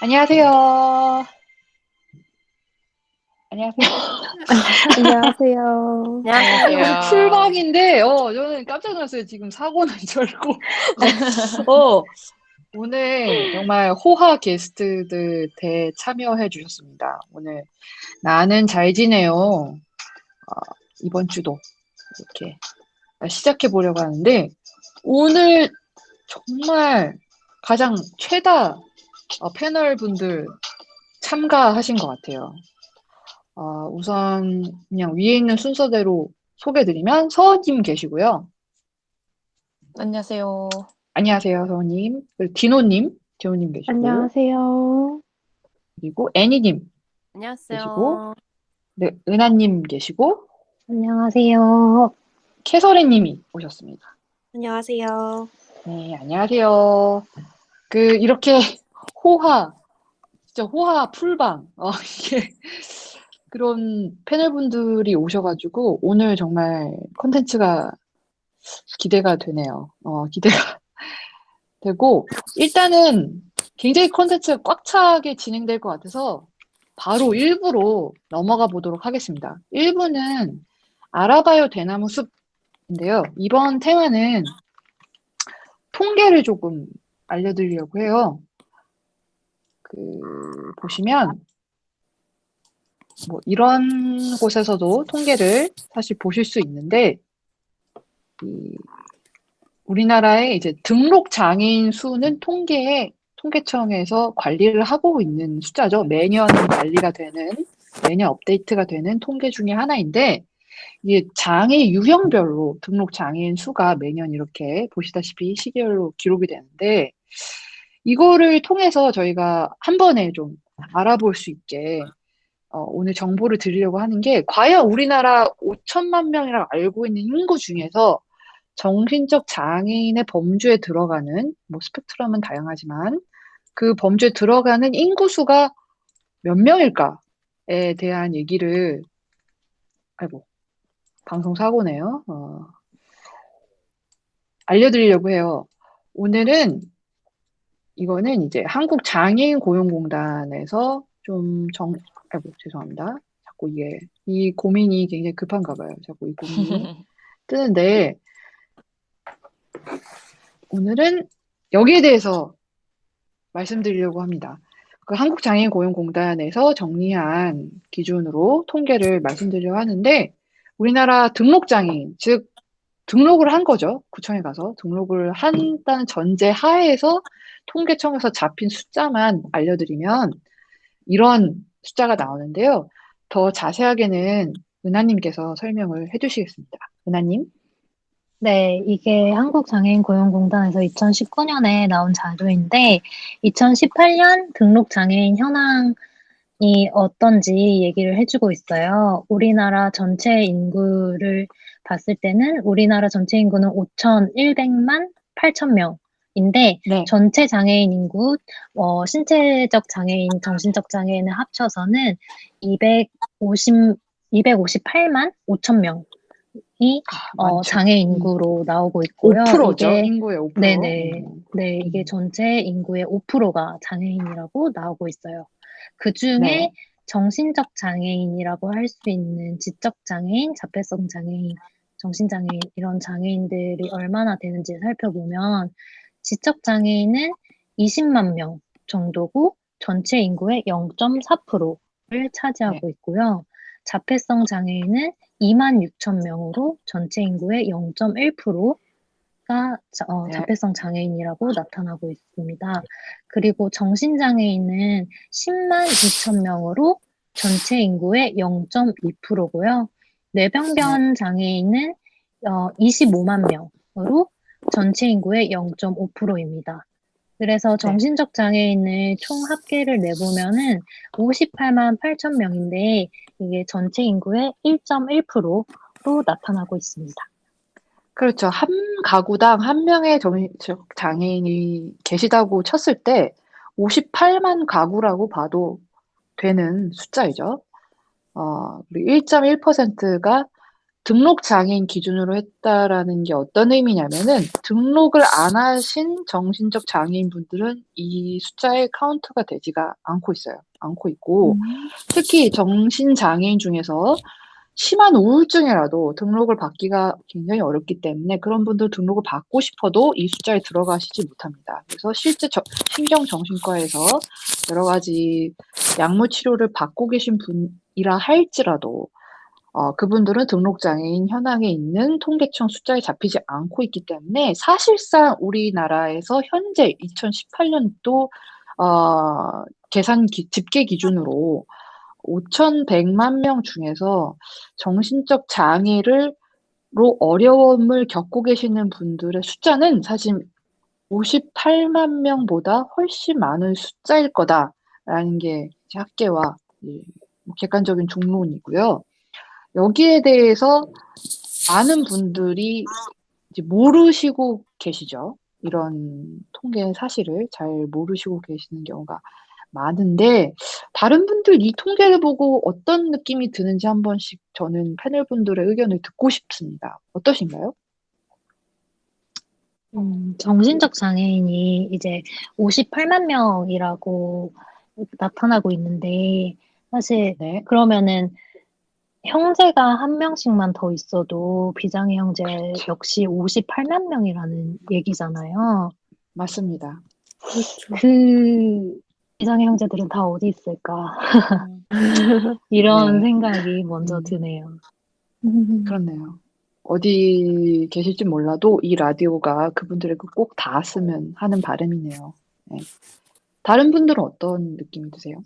안녕하세요. 안녕하세요. 안녕하세요. 오늘 풀방인데, 어, 저는 깜짝 놀랐어요. 지금 사고 난줄 알고. 어, 오늘 정말 호화 게스트들 대 참여해 주셨습니다. 오늘 나는 잘 지내요. 어, 이번 주도 이렇게 시작해 보려고 하는데, 오늘 정말 가장 최다 어, 패널 분들 참가하신 것 같아요. 어, 우선 그냥 위에 있는 순서대로 소개드리면 서원님 계시고요. 안녕하세요. 안녕하세요, 서원님. 그리고 디노님, 디노님 계시고, 안녕하세요. 그리고 애니님 안녕하세요. 계시고, 네, 은하님 계시고, 안녕하세요. 캐서린님이 오셨습니다. 안녕하세요. 네, 안녕하세요. 그 이렇게 호화, 진짜 호화 풀방, 어, 이게 그런 패널분들이 오셔가지고 오늘 정말 콘텐츠가 기대가 되네요. 어, 기대가 되고 일단은 굉장히 콘텐츠가 꽉 차게 진행될 것 같아서 바로 1부로 넘어가 보도록 하겠습니다. 1부는 알아봐요 대나무 숲인데요. 이번 테마는 통계를 조금 알려드리려고 해요. 그, 보시면, 뭐, 이런 곳에서도 통계를 사실 보실 수 있는데, 이, 우리나라의 이제 등록 장애인 수는 통계에, 통계청에서 관리를 하고 있는 숫자죠. 매년 관리가 되는, 매년 업데이트가 되는 통계 중에 하나인데, 이게 장애 유형별로 등록 장애인 수가 매년 이렇게 보시다시피 시계열로 기록이 되는데, 이거를 통해서 저희가 한 번에 좀 알아볼 수 있게 어, 오늘 정보를 드리려고 하는 게 과연 우리나라 5천만 명이라고 알고 있는 인구 중에서 정신적 장애인의 범주에 들어가는 뭐 스펙트럼은 다양하지만 그 범주에 들어가는 인구 수가 몇 명일까에 대한 얘기를 아이고 방송 사고네요. 어, 알려드리려고 해요. 오늘은 이거는 이제 한국 장애인 고용공단에서 좀 정, 아이고, 죄송합니다. 자꾸 이게, 이 고민이 굉장히 급한가 봐요. 자꾸 이 고민이 뜨는데, 오늘은 여기에 대해서 말씀드리려고 합니다. 그 한국장애인 고용공단에서 정리한 기준으로 통계를 말씀드리려고 하는데, 우리나라 등록장애인, 즉, 등록을 한 거죠. 구청에 가서 등록을 한다는 전제 하에서 통계청에서 잡힌 숫자만 알려드리면 이런 숫자가 나오는데요. 더 자세하게는 은하님께서 설명을 해주시겠습니다. 은하님. 네, 이게 한국장애인고용공단에서 2019년에 나온 자료인데 2018년 등록장애인 현황이 어떤지 얘기를 해주고 있어요. 우리나라 전체 인구를 봤을 때는 우리나라 전체 인구는 5,100만 8천 명 인데 네. 전체 장애인 인구, 어, 신체적 장애인, 정신적 장애인을 합쳐서는 250, 258만 5천 명이 아, 어. 장애 인구로 나오고 있고요. 5%죠. 이게 인구의 5%. 네네. 음. 네, 이게 전체 인구의 5%가 장애인이라고 나오고 있어요. 그 중에 네. 정신적 장애인이라고 할 수 있는 지적 장애인, 자폐성 장애인, 정신 장애인 이런 장애인들이 얼마나 되는지 살펴보면 지적 장애인은 20만 명 정도고 전체 인구의 0.4%를 차지하고 있고요. 자폐성 장애인은 2만 6천 명으로 전체 인구의 0.1%가 어, 네. 자폐성 장애인이라고 나타나고 있습니다. 그리고 정신장애인은 10만 2천 명으로 전체 인구의 0.2%고요. 뇌병변 장애인은 어, 25만 명으로 전체 인구의 0.5%입니다. 그래서 정신적 장애인을 총 합계를 내보면은 58만 8천 명인데 이게 전체 인구의 1.1%로 나타나고 있습니다. 그렇죠. 한 가구당 한 명의 정신적 장애인이 계시다고 쳤을 때 58만 가구라고 봐도 되는 숫자이죠. 어, 1.1%가 등록 장애인 기준으로 했다라는 게 어떤 의미냐면은 등록을 안 하신 정신적 장애인 분들은 이 숫자에 카운트가 되지가 않고 있어요. 않고 있고 특히 정신 장애인 중에서 심한 우울증이라도 등록을 받기가 굉장히 어렵기 때문에 그런 분들 등록을 받고 싶어도 이 숫자에 들어가시지 못합니다. 그래서 실제 저- 신경정신과에서 여러 가지 약물 치료를 받고 계신 분이라 할지라도 어, 그분들은 등록장애인 현황에 있는 통계청 숫자에 잡히지 않고 있기 때문에 사실상 우리나라에서 현재 2018년도 어, 계산 기- 집계 기준으로 5,100만 명 중에서 정신적 장애를 로 어려움을 겪고 계시는 분들의 숫자는 사실 58만 명보다 훨씬 많은 숫자일 거다라는 게 학계와 이 객관적인 중론이고요. 여기에 대해서 많은 분들이 모르시고 계시죠. 이런 통계 사실을 잘 모르시고 계시는 경우가 많은데 다른 분들 이 통계를 보고 어떤 느낌이 드는지 한 번씩 저는 패널 분들의 의견을 듣고 싶습니다. 어떠신가요? 음, 정신적 장애인이 이제 58만 명이라고 나타나고 있는데, 사실 네. 그러면은 형제가 한 명씩만 더 있어도 비장애 형제 역시 58만 명이라는 얘기잖아요. 맞습니다. 그 비장애 형제들은 다 어디 있을까? 이런 네. 생각이 먼저 음. 드네요. 그렇네요. 어디 계실지 몰라도 이 라디오가 그분들에게 꼭 닿았으면 하는 바람이네요. 네. 다른 분들은 어떤 느낌이 드세요?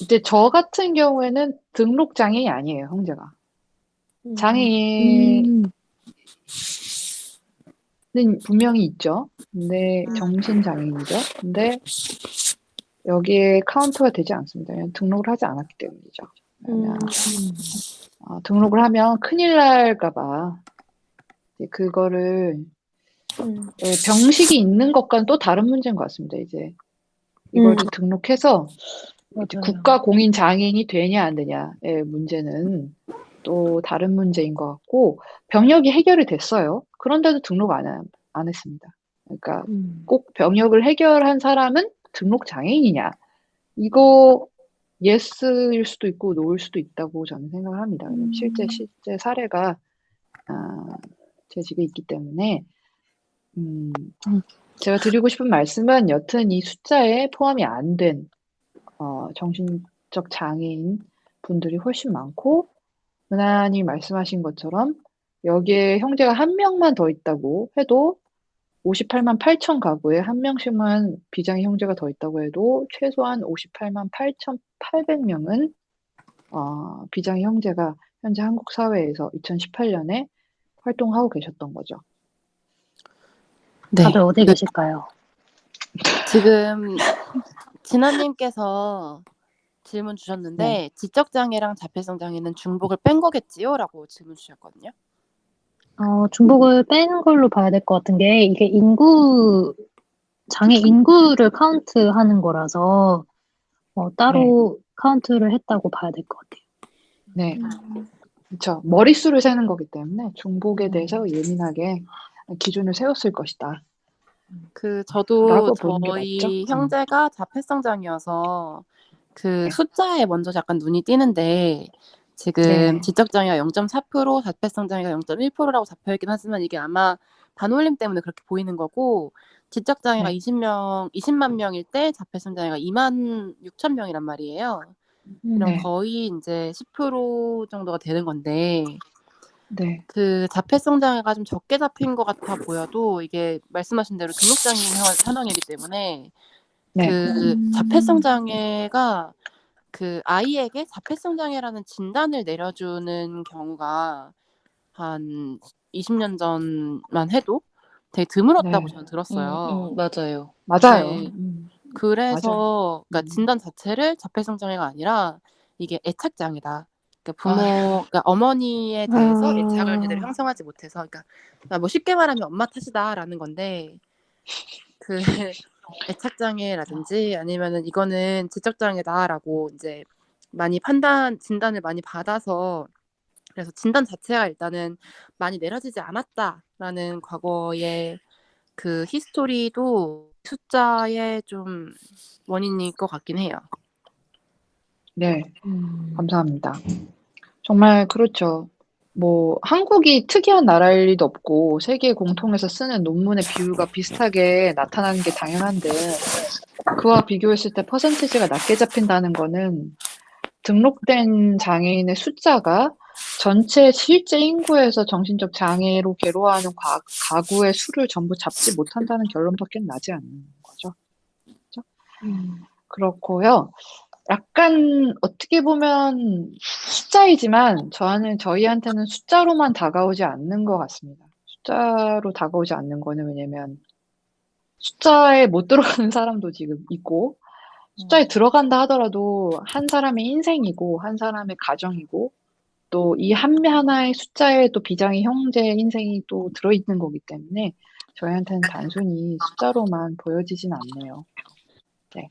이제 저 같은 경우에는 등록 장애인이 아니에요, 형제가. 장애인은 음, 분명히 있죠. 근데 음. 정신 장애인이죠. 근데 여기에 카운트가 되지 않습니다. 그냥 등록을 하지 않았기 때문이죠. 왜냐면 어, 등록을 하면 큰일 날까봐 그거를 음. 예, 병식이 있는 것과는 또 다른 문제인 것 같습니다. 이제 이거를 음. 등록해서 맞아요. 국가 공인 장애인이 되냐 안 되냐의 문제는 또 다른 문제인 것 같고 병역이 해결이 됐어요. 그런데도 등록 안, 하- 안 했습니다. 그러니까 음. 꼭 병역을 해결한 사람은 등록 장애인이냐? 이거 예스일 수도 있고 노일 수도 있다고 저는 생각을 합니다. 왜냐면 실제 실제 사례가 아, 제 집에 있기 때문에 음, 제가 드리고 싶은 말씀은 여튼 이 숫자에 포함이 안 된 어, 정신적 장애인 분들이 훨씬 많고 은하님 말씀하신 것처럼 여기에 형제가 한 명만 더 있다고 해도 58만 8천 가구에 한 명씩만 비장애 형제가 더 있다고 해도 최소한 58만 8,800명은 어, 비장애 형제가 현재 한국 사회에서 2018년에 활동하고 계셨던 거죠. 네. 다들 어디 계실까요? 지금 진아님께서 질문 주셨는데 네. 지적 장애랑 자폐성 장애는 중복을 뺀 거겠지요?라고 질문 주셨거든요. 어, 중복을 빼는 걸로 봐야 될 것 같은 게 이게 인구 장애 인구를 카운트하는 거라서 어, 따로 카운트를 했다고 봐야 될 것 같아요. 네, 그렇죠. 머릿수를 세는 거기 때문에 중복에 대해서 예민하게 기준을 세웠을 것이다. 그 저도 저희? 음. 형제가 자폐성 장애여서 그 네. 숫자에 먼저 약간 눈이 띄는데 지금 네. 지적 장애가 0.4%, 자폐성 장애가 0.1%라고 잡혀 있긴 하지만 이게 아마 반올림 때문에 그렇게 보이는 거고 지적 장애가 네. 20명, 20만 명일 때 자폐성 장애가 2만 6천 명이란 말이에요. 그럼 네. 거의 이제 10% 정도가 되는 건데 네, 그 자폐성 장애가 좀 적게 잡힌 것 같아 보여도 이게 말씀하신 대로 등록 장애인 현- 현황이기 때문에 네, 그 음. 자폐성 장애가 그 아이에게 자폐성 장애라는 진단을 내려주는 경우가 한 20년 전만 해도 되게 드물었다고 네. 저는 들었어요. 음, 음, 맞아요. 맞아요. 네. 음, 그래서 그러니까 음. 진단 자체를 자폐성 장애가 아니라 이게 애착 장애다. 그러니까 부모, 그러니까 어머니에 대해서 아. 애착을 제대로 형성하지 못해서, 그러니까 그러니까 뭐 쉽게 말하면 엄마 탓이다라는 건데 그 애착 장애라든지 아니면은 이거는 지적 장애다라고 이제 많이 판단 진단을 많이 받아서 그래서 진단 자체가 일단은 많이 내려지지 않았다라는 과거의 그 히스토리도 숫자의 좀 원인일 것 같긴 해요. 네, 음. 감사합니다. 정말 그렇죠. 뭐 한국이 특이한 나라일 리도 없고 세계 공통해서 쓰는 논문의 비율과 비슷하게 나타나는 게 당연한데 그와 비교했을 때 퍼센티지가 낮게 잡힌다는 거는 등록된 장애인의 숫자가 전체 실제 인구에서 정신적 장애로 괴로워하는 과- 가구의 수를 전부 잡지 못한다는 결론밖에 나지 않는 거죠. 음. 그렇고요. 약간 어떻게 보면 숫자이지만 저는 저희한테는 숫자로만 다가오지 않는 것 같습니다. 숫자로 다가오지 않는 거는 왜냐면 숫자에 못 들어가는 사람도 지금 있고 숫자에 들어간다 하더라도 한 사람의 인생이고 한 사람의 가정이고 또 이 한 하나의 숫자에 또 비장의 형제 인생이 또 들어있는 거기 때문에 저희한테는 단순히 숫자로만 보여지진 않네요. 네.